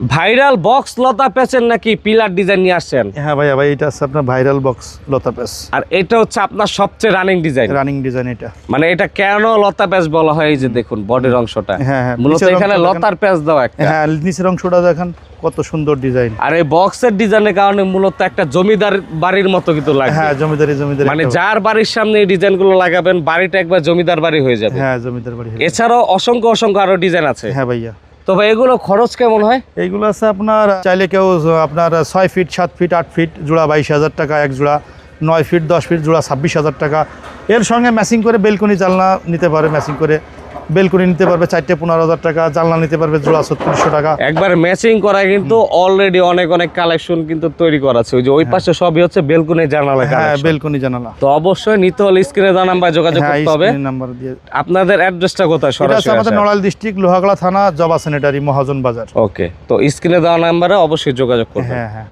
Viral box লতা পেঁচেন নাকি pillar design নিয়ে আসছেন? হ্যাঁ ভাইয়া ভাই এটা আছে আপনার ভাইরাল বক্স লতা প্যাস আর এটা হচ্ছে আপনার সবচেয়ে রানিং ডিজাইন রানিং ডিজাইন এটা। মানে এটা কেন লতা প্যাচ বলা হয়? এই যে দেখুন বডির অংশটা। হ্যাঁ, হ্যাঁ, মূলত এখানে লতার প্যাচ দেওয়া একটা। হ্যাঁ নিচের অংশটা দেখেন কত সুন্দর ডিজাইন আর এই বক্সের ডিজাইনের কারণে মূলত একটা জমিদার বাড়ির মতো কিন্তু লাগে হ্যাঁ জমিদারি জমিদারি মানে যার বাড়ির সামনে এই ডিজাইনগুলো লাগাবেন বাড়িটা একবার জমিদার বাড়ি হয়ে যাবে। হ্যাঁ জমিদার বাড়ি এছাড়াও অসংখ্য অসংখ্য আরও ডিজাইন আছে। হ্যাঁ ভাইয়া। তো ভাই, এগুলো খরচ কেমন হয়? এইগুলো আছে আপনার, চাইলে কেউ আপনার ছয় ফিট, সাত ফিট, আট ফিট জোড়া বাইশ হাজার টাকা এক জোড়া, নয় ফিট, দশ ফিট জোড়া ছাব্বিশ হাজার টাকা। এর সঙ্গে ম্যাচিং করে বেলকনি জানলা নিতে পারে ম্যাচিং করে বেলকনি নিতে পারবে চারটে পনেরো হাজার টাকা জানলা নিতে পারবে জোড়া ছত্রিশশো টাকা। একবার ম্যাচিং করা কিন্তু অলরেডি অনেক অনেক কালেকশন কিন্তু তৈরি করা আছে। ওই যে ওই পাশে সবই হচ্ছে বেলকুনি জানালা হ্যাঁ বেলকুনি জানালা। তো অবশ্যই নিতে হলে স্ক্রিনে দেওয়া নাম্বার যোগাযোগ হ্যাঁ করতে হবে। নাম্বার দিয়ে। আপনাদের অ্যাড্রেসটা কোথায়? সরাসরি আমাদের নড়াইল ডিস্ট্রিক্ট লোহাগড়া থানা জবা স্যানিটারি মহাজন বাজার। ওকে তো স্ক্রিনে দেওয়া নাম্বারে অবশ্যই যোগাযোগ করবেন। হ্যাঁ হ্যাঁ।